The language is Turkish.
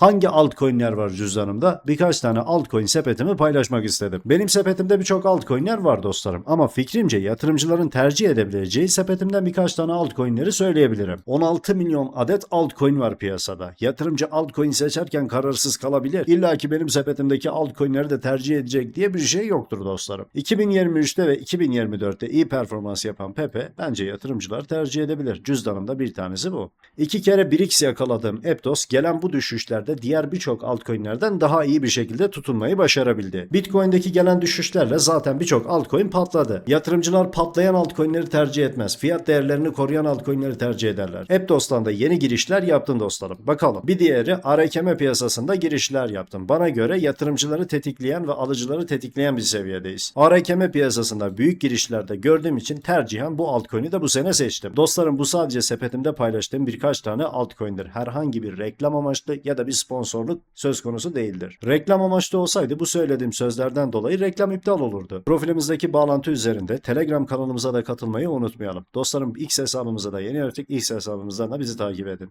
Hangi altcoin'ler var cüzdanımda? Birkaç tane altcoin sepetimi paylaşmak istedim. Benim sepetimde birçok altcoin'ler var dostlarım ama fikrimce yatırımcıların tercih edebileceği sepetimden birkaç tane altcoin'leri söyleyebilirim. 16 milyon adet altcoin var piyasada. Yatırımcı altcoin seçerken kararsız kalabilir. İlla ki benim sepetimdeki altcoin'leri de tercih edecek diye bir şey yoktur dostlarım. 2023'te ve 2024'te iyi performans yapan Pepe bence yatırımcılar tercih edebilir. Cüzdanımda bir tanesi bu. İki kere 1x yakaladığım Eptos gelen bu düşüşlerde diğer birçok altcoin'lerden daha iyi bir şekilde tutunmayı başarabildi. Bitcoin'deki gelen düşüşlerle zaten birçok altcoin patladı. Yatırımcılar patlayan altcoin'leri tercih etmez. Fiyat değerlerini koruyan altcoin'leri tercih ederler. Eptos'tan da yeni girişler yaptım dostlarım. Bakalım. Bir diğeri ARKM piyasasında girişler yaptım. Bana göre yatırımcıları tetikleyen ve alıcıları tetikleyen bir seviyedeyiz. ARKM piyasasında büyük girişlerde gördüğüm için tercihen bu altcoin'i de bu sene seçtim. Dostlarım bu sadece sepetimde paylaştığım birkaç tane altcoin'dir. Herhangi bir reklam amaçlı ya da bir sponsorluk söz konusu değildir. Reklam amaçlı olsaydı bu söylediğim sözlerden dolayı reklam iptal olurdu. Profilimizdeki bağlantı üzerinde Telegram kanalımıza da katılmayı unutmayalım. Dostlarım X hesabımıza da yeni artık X hesabımızdan da bizi takip edin.